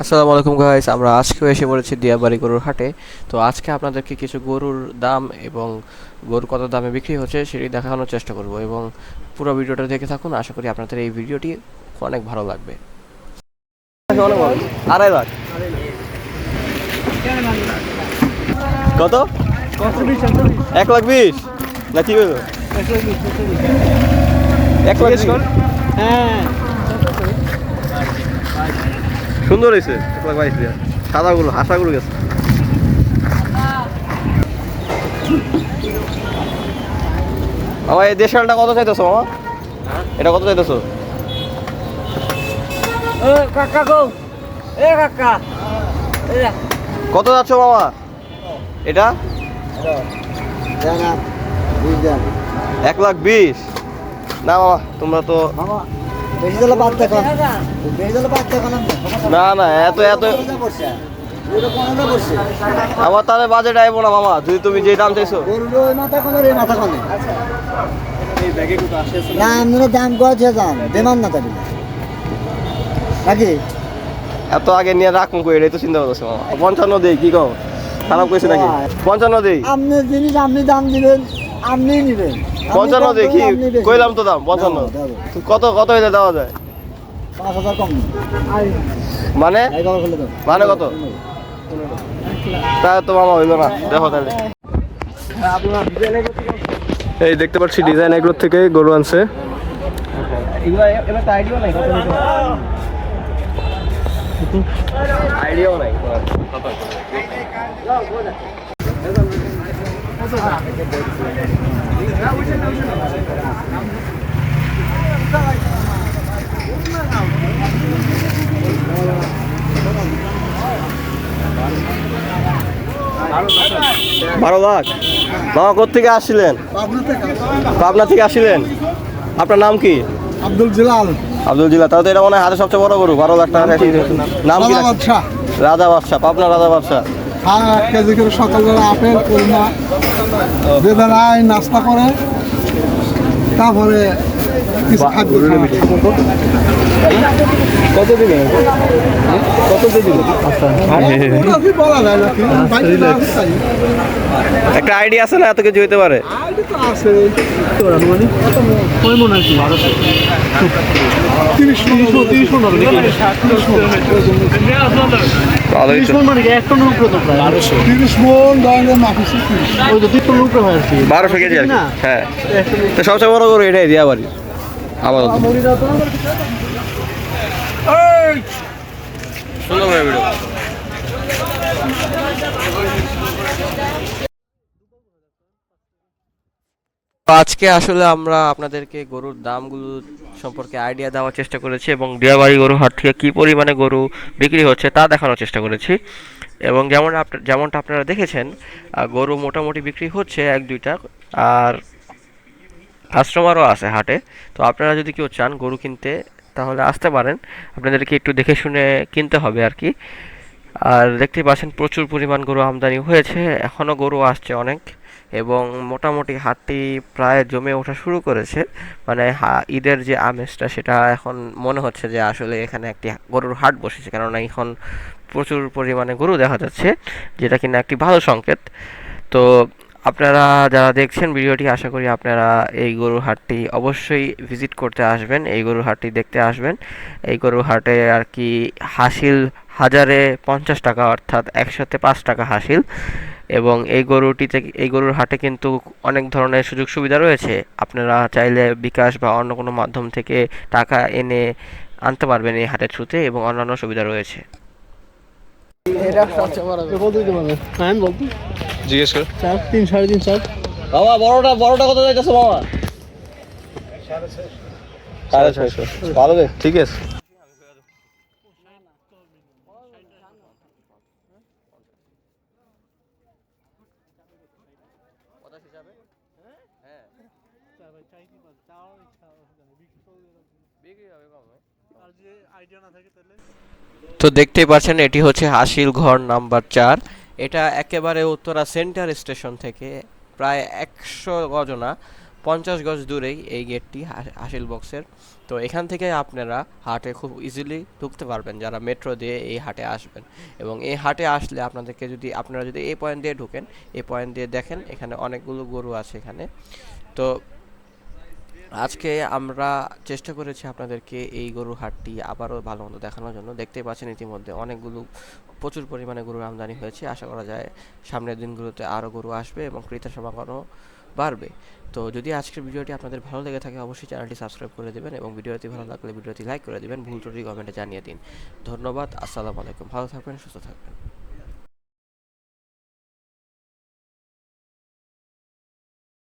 আসসালামু আলাইকুম গাইস আমরা আজকেও এসে পড়েছি দিয়াবাড়ি গরুর হাটে। তো আজকে আপনাদেরকে কিছু গরুর দাম এবং গরু কত দামে বিক্রি হচ্ছে সেটি দেখানোর চেষ্টা করব এবং পুরো ভিডিওটা দেখে থাকুন। আশা করি আপনাদের এই ভিডিওটি অনেক ভালো লাগবে। আড়াই লাখ। কত? এক লাখ বিশ। না কি এক লাখ বিশ। হ্যাঁ। সুন্দর হয়েছে এক লাখ বাইশ হাজার সাদাগুলো হাসাগুলো গেছে। আমার এই দেশালটা কত চাইতেছো মামা? এটা কত চাইতেছো? ও কাকা গো। এ কাকা। কত যাচ্ছ মামা? এটা? এক লাখ বিশ। না মামা তোমরা তো না না এত এত। আমার তাহলে বাজেট আইবো না মামা যদি তুমি যে দাম চাইছো। মাথা মাথা না আমরা দাম করেছে দাম। দেমান না তাহলে। নাকি? এত আগে নিয়ে রাখুন কই এটাই তো চিন্তা করতেছে মামা। পঞ্চান্ন দেই কি কও? খারাপ কইছে নাকি? পঞ্চান্ন দেই। আপনি জিনিস আপনি দাম দিবেন আপনি নিবেন। পঞ্চান্ন দেখি। কইলাম তো দাম পঞ্চান্ন। কত কত হইলে দেওয়া যায়? মানে? মানে কত? তা তো মামা হইল না দেখো তাহলে। এই দেখতে পাচ্ছি ডিজাইন এগুলোর থেকে গরু আনছে। আইডিয়াও নাই। বারো লাখ। বাবা মামা কোথেকে আসছিলেন? পাবনা থেকে আসছিলেন। আপনার নাম কি? আব্দুল জিলাল। আব্দুল জিলা তাহলে তো এটা মনে হয় হাতে সবচেয়ে বড় গরু বারো লাখ টাকা নাম কি? রাজা বাদশাহ। পাবনা রাজা বাদশাহ। হ্যাঁ সকালবেলা আপেল কুলমা বেদানায় নাস্তা করে তারপরে কিছু খাদ্য তাই। একটা আইডিয়া আছে না, এত কিছু হইতে পারে? বারোশো কেজি আর হ্যাঁ। সবচেয়ে বড় গরু এটাই দিয়া বাড়ি আপাতত আজকে আসলে আমরা আপনাদেরকে গরুর দামগুলো সম্পর্কে আইডিয়া দেওয়ার চেষ্টা করেছি এবং দিয়াবাড়ি গরু হাট থেকে কী পরিমাণে গরু বিক্রি হচ্ছে তা দেখানোর চেষ্টা করেছি। এবং যেমন যেমনটা আপনারা দেখেছেন গরু মোটামুটি বিক্রি হচ্ছে এক, দুইটা, আর কাস্টমারও আছে হাটে। তো আপনারা যদি কেউ চান গরু কিনতে তাহলে আসতে পারেন। আপনাদেরকে একটু দেখে শুনে কিনতে হবে আর কি আর দেখতে পাচ্ছেন প্রচুর পরিমাণ গরু আমদানি হয়েছে। এখনও গরু আসছে অনেক এবং মোটামুটি হাটটি প্রায় জমে ওঠা শুরু করেছে। মানে ঈদের যে আমেজটা সেটা এখন মনে হচ্ছে যে আসলে এখানে একটি গরুর হাট বসেছে। কেননা এখন প্রচুর পরিমাণে গরু দেখা যাচ্ছে, যেটা কিনা একটি ভালো সংকেত। তো আপনারা যারা দেখছেন ভিডিওটি আশা করি আপনারা এই গরুর হাটটি অবশ্যই ভিজিট করতে আসবেন এই গরুর হাটটি দেখতে আসবেন। এই গরুর হাটে আর কি হাসিল হাজারে পঞ্চাশ টাকা অর্থাৎ একসাথে পাঁচ টাকা হাসিল। এবং এই গরুটিতে এই গরুর হাটে কিন্তু অনেক ধরনের সুযোগ সুবিধা রয়েছে। আপনারা চাইলে বিকাশ বা অন্য কোনো মাধ্যম থেকে টাকা এনে আনতে পারবেন এই হাটের থ্রুতে এবং অন্যান্য সুবিধা রয়েছে। জিজ্ঞেস কর। চার তিন সাড়ে তিন চার। বাবা বড়টা বড়টা কত যাইতেছে বাবা সাড়ে ছয়শো। ভালো রে ঠিক আছে। তো দেখতেই পাচ্ছেন এটি হচ্ছে হাসিল ঘর নাম্বার চার। এটা একেবারে উত্তরা সেন্টার স্টেশন থেকে প্রায় একশো গজনা, পঞ্চাশ গজ দূরেই এই গেটটি হাসিল বক্সের। তো এখান থেকে আপনারা হাটে খুব ইজিলি ঢুকতে পারবেন, যারা মেট্রো দিয়ে এই হাটে আসবেন। এবং এই হাটে আসলে আপনাদেরকে যদি, আপনারা যদি এই পয়েন্ট দিয়ে ঢুকেন, এই পয়েন্ট দিয়ে দেখেন, এখানে অনেকগুলো গরু আছে এখানে। তো আজকে আমরা চেষ্টা করেছি আপনাদেরকে এই গরুর হাটটি আবারও ভালো মতো দেখানোর জন্য। দেখতেই পাচ্ছেন ইতিমধ্যে অনেকগুলো, প্রচুর পরিমাণে গরুর আমদানি হয়েছে। আশা করা যায় সামনের দিনগুলোতে আরও গরু আসবে এবং ক্রেতার সমাগমও বাড়বে। তো যদি আজকের ভিডিওটি আপনাদের ভালো লেগে থাকে, অবশ্যই চ্যানেলটি সাবস্ক্রাইব করে দেবেন এবং ভিডিওটি ভালো লাগলে ভিডিওটি লাইক করে দেবেন। ভুল ত্রুটি কমেন্টে জানিয়ে দিন। ধন্যবাদ, আসসালামু আলাইকুম। ভালো থাকবেন, সুস্থ থাকবেন।